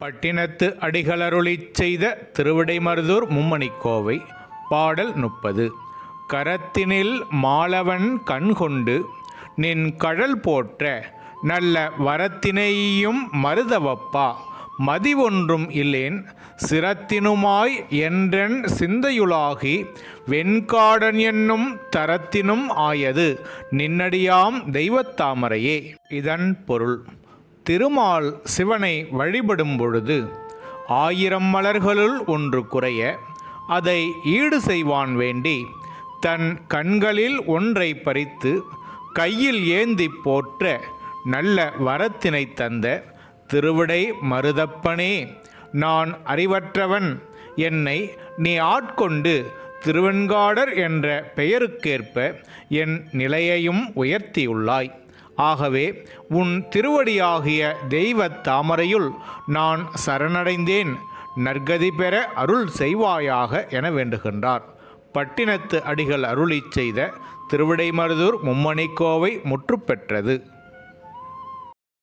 பட்டினத்து அடிகளருளிச் செய்த திருவிடைமருதூர் மும்மணிக்கோவை பாடல் முப்பது. கரத்தினில் மாலவன் கண்கொண்டு நின் கழல் போற்ற நல்ல வரத்தினையும் மருதவப்பா மதிவொன்றும் இல்லேன் சிரத்தினுமாய் என்றென் சிந்தையுளாகி வெண்காடன் என்னும் தரத்தினும் ஆயது நின்னடியாம் தெய்வத்தாமரையே இதன் பொருள். திருமால் சிவனை வழிபடும் பொழுது ஆயிரம் மலர்களுள் ஒன்று குறைய அதை ஈடு செய்வான் வேண்டி தன் கண்களில் ஒன்றை பறித்து கையில் ஏந்தி போற்ற நல்ல வரத்தினை தந்த திருவிடை மருதப்பனே நான் அறிவற்றவன். என்னை நீ ஆட்கொண்டு திருவெண்காடர் என்ற பெயருக்கேற்ப என் நிலையையும் உயர்த்தியுள்ளாய் ஆகவே உன் திருவடியாகிய தெய்வத் தாமரையுள் நான் சரணடைந்தேன். நற்கதி பெற அருள் செய்வாயாக என வேண்டுகின்றார். பட்டினத்து அடிகள் அருளிச் செய்த திருவிடைமருதூர் மும்மணிக்கோவை முற்று பெற்றது